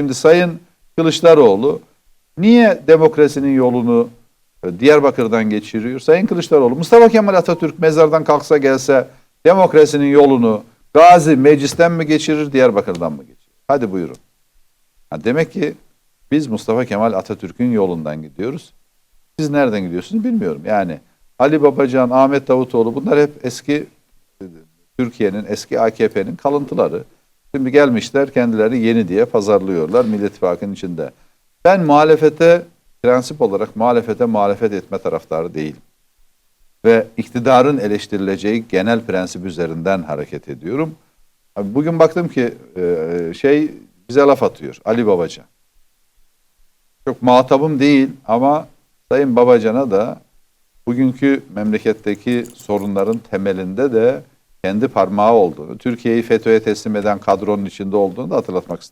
Şimdi Sayın Kılıçdaroğlu niye demokrasinin yolunu e, Diyarbakır'dan geçiriyor? Sayın Kılıçdaroğlu Mustafa Kemal Atatürk mezardan kalksa gelse demokrasinin yolunu Gazi meclisten mi geçirir Diyarbakır'dan mı geçirir? Hadi buyurun. Ha, demek ki biz Mustafa Kemal Atatürk'ün yolundan gidiyoruz. Siz nereden gidiyorsunuz bilmiyorum. Yani Ali Babacan, Ahmet Davutoğlu bunlar hep eski e, Türkiye'nin, eski AKP'nin kalıntıları. Şimdi gelmişler kendileri yeni diye pazarlıyorlar Millet İttifakı'nın içinde. Ben muhalefete, prensip olarak muhalefete muhalefet etme taraftarı değilim. Ve iktidarın eleştirileceği genel prensip üzerinden hareket ediyorum. Bugün baktım ki e, şey bize laf atıyor Ali Babacan. Çok muhatabım değil ama Sayın Babacan'a da bugünkü memleketteki sorunların temelinde de kendi parmağı olduğunu, Türkiye'yi FETÖ'ye teslim eden kadronun içinde olduğunu da hatırlatmak isterim.